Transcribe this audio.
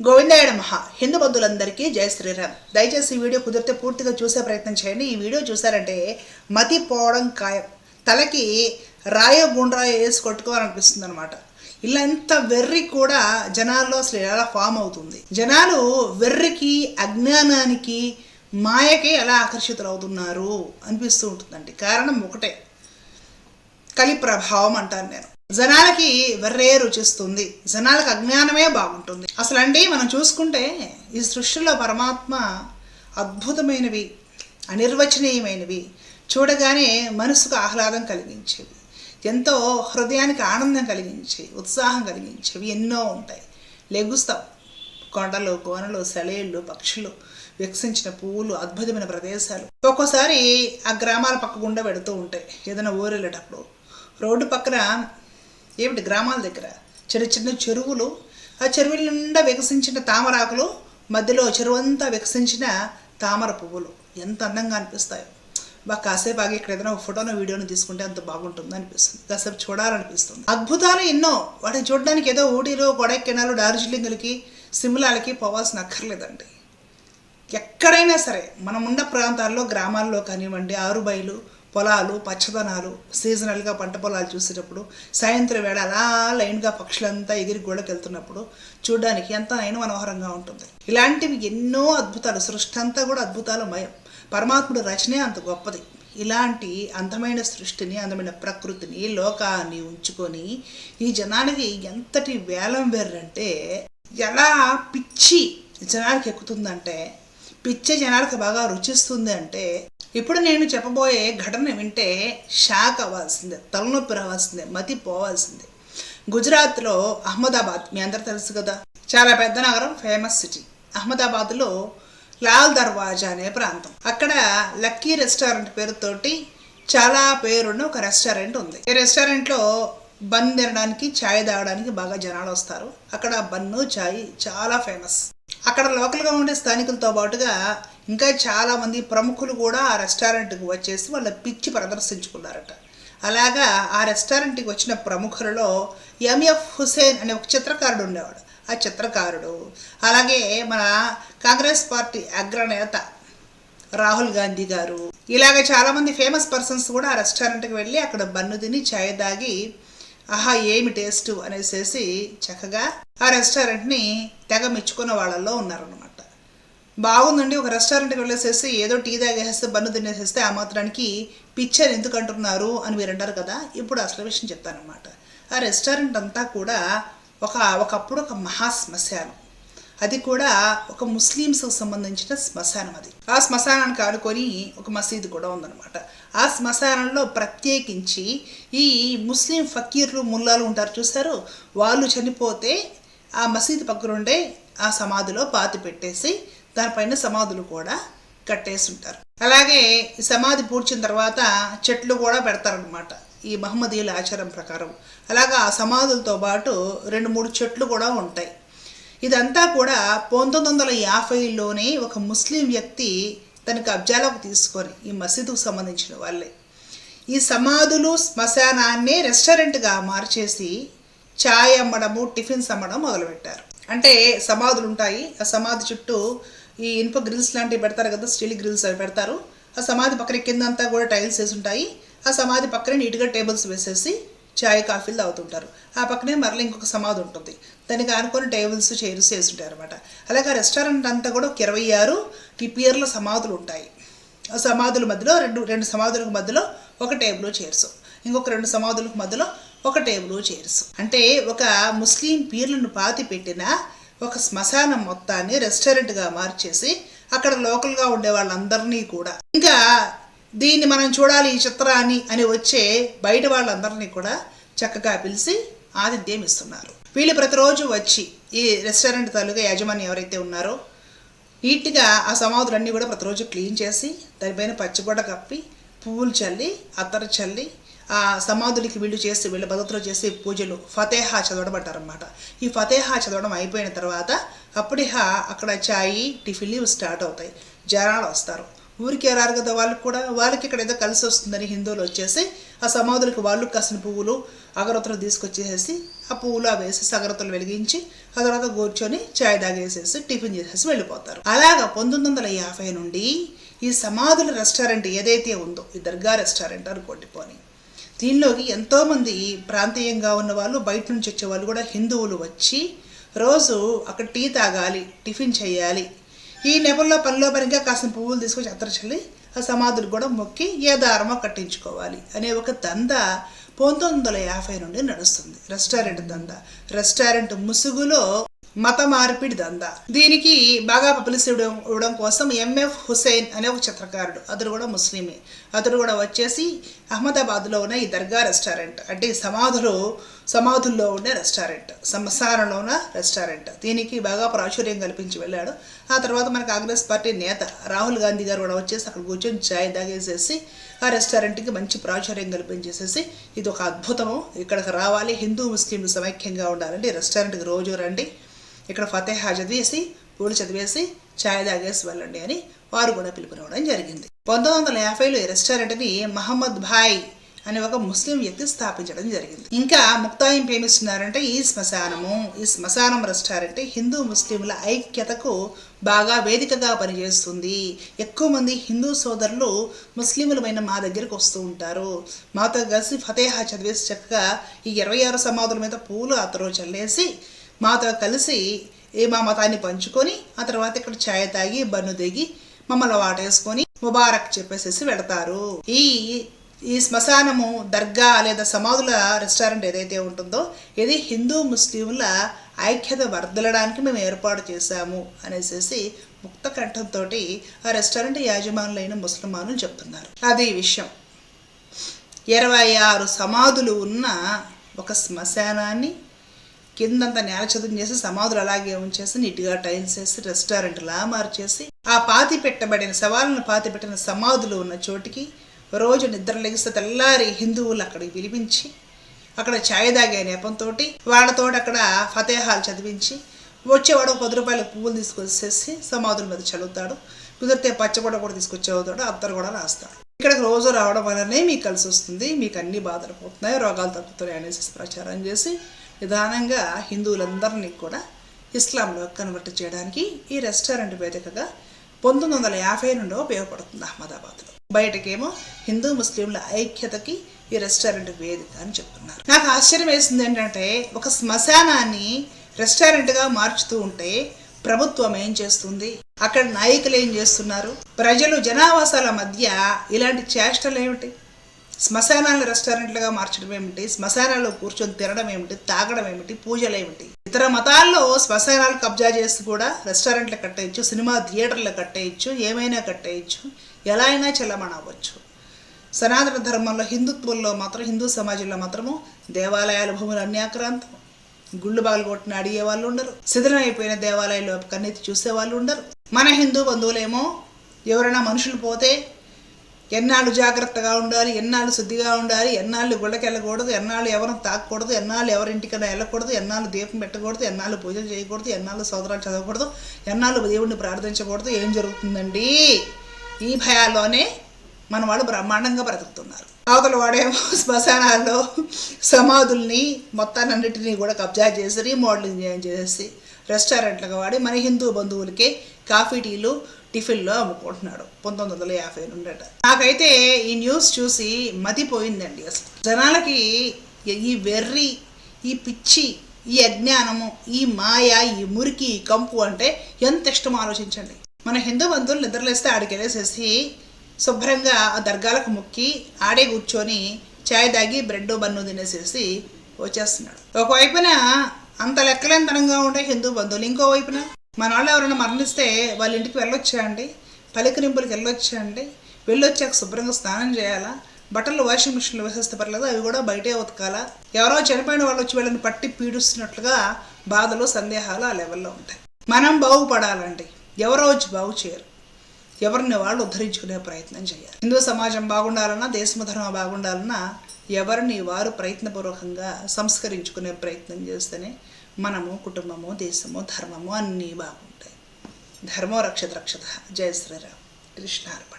గోవిందాయుడ మహా హిందూ బంధువులందరికీ జయ శ్రీరామ్. దయచేసి ఈ వీడియో కుదిరితే పూర్తిగా చూసే ప్రయత్నం చేయండి. ఈ వీడియో చూసారంటే మతి పోవడం ఖాయం. తలకి రాయో గుండ్రాయో వేసి కొట్టుకోవాలనిపిస్తుంది అనమాట ఇలా ఎంత వెర్రి కూడా జనాల్లో అసలు ఎలా ఫామ్ అవుతుంది? జనాలు వెర్రికి అజ్ఞానానికి మాయకి ఎలా ఆకర్షితులు అవుతున్నారు అనిపిస్తూ ఉంటుందండి. కారణం ఒకటే. కలి ప్రభావం అంటాను నేను. జనాలకి వెర్రే రుచిస్తుంది. జనాలకు అజ్ఞానమే బాగుంటుంది. అసలు అండి మనం చూసుకుంటే ఈ సృష్టిలో పరమాత్మ అద్భుతమైనవి అనిర్వచనీయమైనవి చూడగానే మనసుకు ఆహ్లాదం కలిగించేవి ఎంతో హృదయానికి ఆనందం కలిగించేవి ఉత్సాహం కలిగించేవి ఎన్నో ఉంటాయి. లెగుస్తాం. కొండలు కోనలు సెలయిళ్ళు పక్షులు వికసించిన పువ్వులు అద్భుతమైన ప్రదేశాలు. ఒక్కోసారి ఆ గ్రామాల పక్క గుండా పెడుతూ ఉంటాయి. ఏదైనా ఊరు వెళ్ళేటప్పుడు రోడ్డు పక్కన ఏమిటి గ్రామాల దగ్గర? చిన్న చిన్న చెరువులు ఆ చెరువుల నిండా వికసించిన తామరాకులు మధ్యలో చెరువు అంతా వికసించిన తామర పువ్వులు. ఎంత అందంగా అనిపిస్తాయో. బాగా కాసేపు ఆగి ఇక్కడ ఏదైనా ఫోటోను వీడియోను తీసుకుంటే అంత బాగుంటుంది అనిపిస్తుంది. కాసేపు చూడాలనిపిస్తుంది. అద్భుతాలు ఎన్నో. వాటిని చూడడానికి ఏదో ఊటీలో కొడైకెనాలు డార్జిలింగ్లకి సిమ్లాలకి పోవాల్సిన అక్కర్లేదండి. ఎక్కడైనా సరే మనం ఉన్న ప్రాంతాల్లో గ్రామాల్లో కానివ్వండి ఆరుబయలు పొలాలు పచ్చదనాలు సీజనల్గా పంట పొలాలు చూసేటప్పుడు సాయంత్రం వేళ అలా లైన్గా పక్షులంతా ఎగిరి గోడకి వెళ్తున్నప్పుడు చూడడానికి ఎంత నయన మనోహరంగా ఉంటుంది. ఇలాంటివి ఎన్నో అద్భుతాలు సృష్టి అంతా కూడా అద్భుతాలు మయం. పరమాత్ముడు రచనే అంత గొప్పది. ఇలాంటి అందమైన సృష్టిని అందమైన ప్రకృతిని లోకాన్ని ఉంచుకొని ఈ జనానికి ఎంతటి వేలం వేర్రంటే ఎలా పిచ్చి జనానికి ఎక్కుతుందంటే పిచ్చే జనాలకు బాగా రుచిస్తుంది అంటే ఇప్పుడు నేను చెప్పబోయే ఘటన వింటే షాక్ అవ్వాల్సిందే తలనొప్పి రావాల్సిందే మతి పోవాల్సిందే. గుజరాత్లో అహ్మదాబాద్ మీ అందరు తెలుసు కదా చాలా పెద్ద నగరం ఫేమస్ సిటీ అహ్మదాబాద్లో లాల్ దర్వాజా అనే ప్రాంతం. అక్కడ లక్కీ రెస్టారెంట్ పేరుతోటి చాలా పేరున్న ఒక రెస్టారెంట్ ఉంది. ఈ రెస్టారెంట్లో బన్ తినడానికి ఛాయ్ తాగడానికి బాగా జనాలు వస్తారు. అక్కడ బన్ను ఛాయ్ చాలా ఫేమస్ అక్కడ లోకల్గా ఉండే స్థానికులతో పాటుగా ఇంకా చాలామంది ప్రముఖులు కూడా ఆ రెస్టారెంట్కి వచ్చేసి వాళ్ళ పిచ్చి ప్రదర్శించుకున్నారట. అలాగా ఆ రెస్టారెంట్కి వచ్చిన ప్రముఖులలో ఎంఎఫ్ హుసేన్ అనే ఒక చిత్రకారుడు ఉండేవాడు. ఆ చిత్రకారుడు అలాగే మన కాంగ్రెస్ పార్టీ అగ్రనేత రాహుల్ గాంధీ గారు. ఇలాగ చాలామంది ఫేమస్ పర్సన్స్ కూడా ఆ రెస్టారెంట్కి వెళ్ళి అక్కడ బన్ను తిని ఛాయ్ తాగి ఆహా ఏమి టేస్ట్ అనేసేసి చక్కగా ఆ రెస్టారెంట్ని తెగ మెచ్చుకున్న వాళ్ళల్లో ఉన్నారనమాట బాగుందండి ఒక రెస్టారెంట్కి వెళ్ళేసేసి ఏదో టీ తాగేసేస్తే బన్ను తినేసేస్తే ఆ మాత్రానికి పిక్చర్ ఎందుకు అంటున్నారు అని మీరు అంటారు కదా ఇప్పుడు అసలు విషయం చెప్తానమాట ఆ రెస్టారెంట్ అంతా కూడా ఒక ఒకప్పుడు ఒక మహాశ్మశానం అది కూడా ఒక ముస్లిమ్స్కి సంబంధించిన శ్మశానం అది. ఆ శ్మశానానికి ఆడుకొని ఒక మసీదు కూడా ఉందన్నమాట. ఆ శ్మశానంలో ప్రత్యేకించి ఈ ముస్లిం ఫకీర్లు ముల్లాలు ఉంటారు చూస్తారు. వాళ్ళు చనిపోతే ఆ మసీదు పక్కనుండే ఆ సమాధిలో పాతి పెట్టేసి దానిపైన సమాధులు కూడా కట్టేసి ఉంటారు అలాగే సమాధి పూడ్చిన తర్వాత చెట్లు కూడా పెడతారనమాట ఈ మహమ్మదీయుల ఆచారం ప్రకారం. అలాగా ఆ సమాధులతో పాటు రెండు మూడు చెట్లు కూడా ఉంటాయి. ఇదంతా కూడా పంతొమ్మిది వందల యాభైలోనే ఒక ముస్లిం వ్యక్తి తన కబ్జాలోకి తీసుకొని ఈ మసీదుకు సంబంధించిన వాళ్ళే. ఈ సమాధులు శ్మశానాన్నే రెస్టారెంట్గా మార్చేసి ఛాయ్ అమ్మడము టిఫిన్స్ అమ్మడం మొదలుపెట్టారు. అంటే సమాధులు ఉంటాయి. ఆ సమాధి చుట్టూ ఈ ఇనుప గ్రిల్స్ లాంటివి పెడతారు కదా స్టీల్ గ్రిల్స్ అవి పెడతారు. ఆ సమాధి పక్కన కిందంతా కూడా టైల్స్ వేసి ఉంటాయి. ఆ సమాధి పక్కనే నీట్గా టేబుల్స్ వేసేసి చాయ్ కాఫీలు తాగుతుంటారు. ఆ పక్కనే మరల ఇంకొక సమాధి ఉంటుంది. దానికి ఆనుకొని టేబుల్స్ చైర్స్ వేసి అనమాట అలాగే ఆ రెస్టారెంట్ అంతా కూడా ఒక ఇరవై ఆరు ఈ సమాధులు ఉంటాయి. ఆ సమాధుల మధ్యలో రెండు రెండు సమాధులకు మధ్యలో ఒక టేబుల్ చైర్స్. ఇంకొక రెండు సమాధులకు మధ్యలో ఒక టేబుల్ చైర్స్. అంటే ఒక ముస్లిం పీర్లను పాతి పెట్టిన ఒక శ్మశానం మొత్తాన్ని రెస్టారెంట్గా మార్చేసి అక్కడ లోకల్గా ఉండే వాళ్ళందరినీ కూడా. ఇంకా దీన్ని మనం చూడాలి ఈ చిత్రాన్ని అని వచ్చే బయట వాళ్ళందరినీ కూడా చక్కగా పిలిచి ఆతిథ్యం ఇస్తున్నారు. వీళ్ళు ప్రతిరోజు వచ్చి ఈ రెస్టారెంట్ తాలూకా యాజమాన్యం ఎవరైతే ఉన్నారో నీట్గా ఆ సమాధులన్నీ కూడా ప్రతిరోజు క్లీన్ చేసి దానిపైన పచ్చిగొడ్డ కప్పి పువ్వులు చల్లి అత్తరు చల్లి ఆ సమాధులకి వీళ్ళు చేసి వీళ్ళ పద్ధతిలో చేసే పూజలు ఫతేహా చదవడం అంటారనమాట ఈ ఫతేహా చదవడం అయిపోయిన తర్వాత అప్పుడిహా అక్కడ చాయ్ టిఫిన్లు స్టార్ట్ అవుతాయి. జనాలు వస్తారు. ఊరికే రారు కదా వాళ్ళకి కూడా వాళ్ళకి ఇక్కడ ఏదో కలిసి వస్తుందని హిందువులు వచ్చేసి ఆ సమాధులకు వాళ్ళు కాసిన పువ్వులు అగరత్తులు తీసుకొచ్చేసేసి ఆ పువ్వులు అవి వేసేసి అగరత్తులు వెలిగించి ఆ తర్వాత కూర్చొని చాయ్ తాగేసేసి టిఫిన్ చేసేసి వెళ్ళిపోతారు. అలాగా పంతొమ్మిది వందల యాభై నుండి ఈ సమాధుల రెస్టారెంట్ ఏదైతే ఉందో ఈ దర్గా రెస్టారెంట్ అనుకోండి పోని దీనిలోకి ఎంతోమంది ప్రాంతీయంగా ఉన్న వాళ్ళు బయట నుంచి వచ్చే వాళ్ళు కూడా హిందువులు వచ్చి రోజు అక్కడ టీ తాగాలి టిఫిన్ చేయాలి ఈ నెపంలో పనిలో పనిగా కాసిన పువ్వులు తీసుకొచ్చి అత్తరచల్లి ఆ సమాధులు కూడా మొక్కి ఏ దారమో కట్టించుకోవాలి అనే ఒక దంద పంతొమ్మిది వందల యాభై నుండి నడుస్తుంది. రెస్టారెంట్ దంద. రెస్టారెంట్ ముసుగులో మత మార్పిడి దందా. దీనికి బాగా పబ్లిసిటీ ఇవ్వడం ఇవ్వడం కోసం ఎంఎఫ్ హుసేన్ అనే ఒక చిత్రకారుడు అతడు కూడా ముస్లిమే. అతడు కూడా వచ్చేసి అహ్మదాబాద్లో ఉన్న ఈ దర్గా రెస్టారెంట్ అంటే సమాధులు సమాధుల్లో ఉండే రెస్టారెంట్ సంసారంలో ఉన్న రెస్టారెంట్. దీనికి బాగా ప్రాచుర్యం కల్పించి వెళ్ళాడు. ఆ తర్వాత మన కాంగ్రెస్ పార్టీ నేత రాహుల్ గాంధీ గారు కూడా వచ్చేసి అక్కడ కూర్చొని చాయ్ తాగేసేసి ఆ రెస్టారెంట్కి మంచి ప్రాచుర్యం కల్పించేసేసి ఇది ఒక అద్భుతము. ఇక్కడికి రావాలి. హిందూ ముస్లింలు సమైక్యంగా ఉండాలండి రెస్టారెంట్కి రోజు రండి. ఇక్కడ ఫతేహా చదివేసి పూలు చదివేసి ఛాయ్ తాగేసి వెళ్ళండి అని వారు కూడా పిలుపునివ్వడం జరిగింది. పంతొమ్మిది వందల యాభైలో ఈ రెస్టారెంట్ని మహమ్మద్ భాయ్ అనే ఒక ముస్లిం వ్యక్తి స్థాపించడం జరిగింది. ఇంకా ముక్తాయింపు ఏమిస్తున్నారంటే ఈ శ్మశానము ఈ శ్మశానం రెస్టారెంట్ హిందూ ముస్లింల ఐక్యతకు బాగా వేదికగా పనిచేస్తుంది. ఎక్కువ మంది హిందూ సోదరులు ముస్లిములమైన మా దగ్గరికి వస్తూ ఉంటారు. మాతో కలిసి ఫతేహా చదివేసి చక్కగా ఈ ఇరవై ఆరు సమాధుల మీద పూలు అతను చల్లేసి మాతో కలిసి ఏ మా మతాన్ని పంచుకొని ఆ తర్వాత ఇక్కడ ఛాయ్ తాగి బన్ను దిగి మమ్మల్ని వాటేసుకొని ముబారక్ చెప్పేసేసి వెడతారు ఈ ఈ శ్మశానము దర్గా లేదా సమాధుల రెస్టారెంట్ ఏదైతే ఉంటుందో ఇది హిందూ ముస్లింల ఐక్యత వర్దలడానికి మేము ఏర్పాటు చేశాము అనేసి ముక్త కంఠంతో ఆ రెస్టారెంట్ యాజమానులైన ముస్లిమాను చెప్తున్నారు. అది విషయం. ఇరవై ఆరు సమాధులు ఉన్న ఒక శ్మశానాన్ని కిందంతా నేల చదువు చేసి సమాధులు అలాగే ఉంచేసి నీట్గా టైల్స్ వేసి రెస్టారెంట్లా మార్చేసి ఆ పాతి పెట్టబడిన సవాళ్ళను పాతి పెట్టిన సమాధులు ఉన్న చోటికి రోజు నిద్ర లెగిస్తే తెల్లారి హిందువులు అక్కడికి పిలిపించి అక్కడ ఛాయ్ తాగే నెపంతో వాళ్ళతో అక్కడ ఫతేహాలు చదివించి వచ్చేవాడు ఒక పది రూపాయల పువ్వులు తీసుకొచ్చేసి సమాధుల మీద చదువుతాడు. కుదిరితే పచ్చగొడ కూడా తీసుకొచ్చి అత్తరు కూడా రాస్తాడు. ఇక్కడికి రోజు రావడం వల్లనే మీకు కలిసి వస్తుంది మీకు అన్ని బాధలు పోతున్నాయి రోగాలు తగ్గుతున్నాయి అనేసి ప్రచారం చేసి నిదానంగా హిందువులందరినీ కూడా ఇస్లాంలో కన్వర్ట్ చేయడానికి ఈ రెస్టారెంట్ వేదికగా పంతొమ్మిది వందల యాభై నుండి ఉపయోగపడుతుంది అహ్మదాబాద్లో. బయటకేమో హిందూ ముస్లింల ఐక్యతకి ఈ రెస్టారెంట్ వేదిక అని చెప్తున్నారు. నాకు ఆశ్చర్యం వేసింది ఏంటంటే ఒక శ్మశానాన్ని రెస్టారెంట్గా మార్చుతూ ఉంటే ప్రభుత్వం ఏం చేస్తుంది? అక్కడ నాయకులు ఏం చేస్తున్నారు? ప్రజలు జనావాసాల మధ్య ఇలాంటి చేష్టలు ఏమిటి శ్మశానాలను రెస్టారెంట్లుగా మార్చడం ఏమిటి? శ్మశానాల్లో కూర్చొని తినడం ఏమిటి? తాగడం ఏమిటి? పూజలు ఏమిటి? ఇతర మతాల్లో శ్మశానాలు కబ్జా చేసి కూడా రెస్టారెంట్లు కట్టేయచ్చు సినిమా థియేటర్లు కట్టేయచ్చు ఏమైనా కట్టేయచ్చు ఎలా అయినా చెల్లమనవచ్చు సనాతన ధర్మంలో హిందుత్వంలో మాత్రం హిందూ సమాజంలో మాత్రము దేవాలయాల భూములు అన్యాక్రాంతం. గుళ్ళు బాగులు కొట్టిన అడిగే వాళ్ళు ఉండరు. శిథిలమైపోయిన అయిపోయిన దేవాలయాల్లో కన్నెత్తి చూసే వాళ్ళు ఉండరు. మన హిందూ బంధువులేమో ఎవరైనా మనుషులు పోతే ఎన్నాళ్ళు జాగ్రత్తగా ఉండాలి ఎన్నాళ్ళు శుద్ధిగా ఉండాలి ఎన్నాళ్ళు గుళ్ళకి వెళ్ళకూడదు ఎన్నాళ్ళు ఎవరిని తాకూడదు ఎన్నాళ్ళు ఎవరింటికైనా వెళ్ళకూడదు ఎన్నాళ్ళు దీపం పెట్టకూడదు ఎన్నాళ్ళు పూజలు చేయకూడదు ఎన్నాళ్ళు సోదరాలు చదవకూడదు ఎన్నాళ్ళు దేవుడిని ప్రార్థించకూడదు ఏం జరుగుతుందండి? ఈ భయాల్లోనే మన వాళ్ళు బ్రహ్మాండంగా బ్రతుకుతున్నారు. అవతల వాడేమో శ్మశానాల్లో సమాధుల్ని మొత్తాన్నింటినీ కూడా కబ్జా చేసి రీమోడలింగ్ చేసి రెస్టారెంట్లకు వాడి మన హిందూ బంధువులకి కాఫీ టీలు టిఫిన్లో అమ్ముకుంటున్నాడు. పంతొమ్మిది వందల యాభై నుండట. నాకైతే ఈ న్యూస్ చూసి మతిపోయిందండి అసలు. జనాలకి ఈ వెర్రి ఈ పిచ్చి ఈ అజ్ఞానము ఈ మాయ ఈ మురికి ఈ కంపు అంటే ఎంత ఇష్టం ఆలోచించండి. మన హిందూ బంధువులు నిద్రలేస్తే ఆడికెళ్ళేసేసి శుభ్రంగా ఆ దర్గాలకు మొక్కి ఆడే కూర్చొని చాయ్ తాగి బ్రెడ్ బన్ను తినేసేసి వచ్చేస్తున్నాడు. ఒకవైపున అంత లెక్కలేనితనంగా ఉండే హిందూ బంధువులు ఇంకో వైపున మన వాళ్ళు ఎవరైనా మరణిస్తే వాళ్ళ ఇంటికి వెళ్ళొచ్చా అండి పలికరింపులకి వెళ్ళొచ్చా అండి వెళ్ళొచ్చాక శుభ్రంగా స్నానం చేయాలా? బట్టలు వాషింగ్ మిషన్లో వేసేస్తే పర్లేదు అవి కూడా బయటే ఉతకాలా? ఎవరో చనిపోయిన వాళ్ళు వచ్చి వీళ్ళని పట్టి పీడిస్తున్నట్లుగా బాధలు సందేహాలు ఆ లెవెల్లో ఉంటాయి. మనం బాగుపడాలండి. ఎవరో వచ్చి బాగు చేయరు. ఎవరిని వాళ్ళు ఉద్ధరించుకునే ప్రయత్నం చేయాలి. హిందూ సమాజం బాగుండాలన్నా దేశము ధర్మం బాగుండాలన్నా ఎవరిని వారు ప్రయత్నపూర్వకంగా సంస్కరించుకునే ప్రయత్నం చేస్తేనే మనము కుటుంబము దేశము ధర్మము అన్నీ బాగుంటాయి. ధర్మో రక్షత రక్షత. జయ శ్రీరామ్. కృష్ణార్పణ.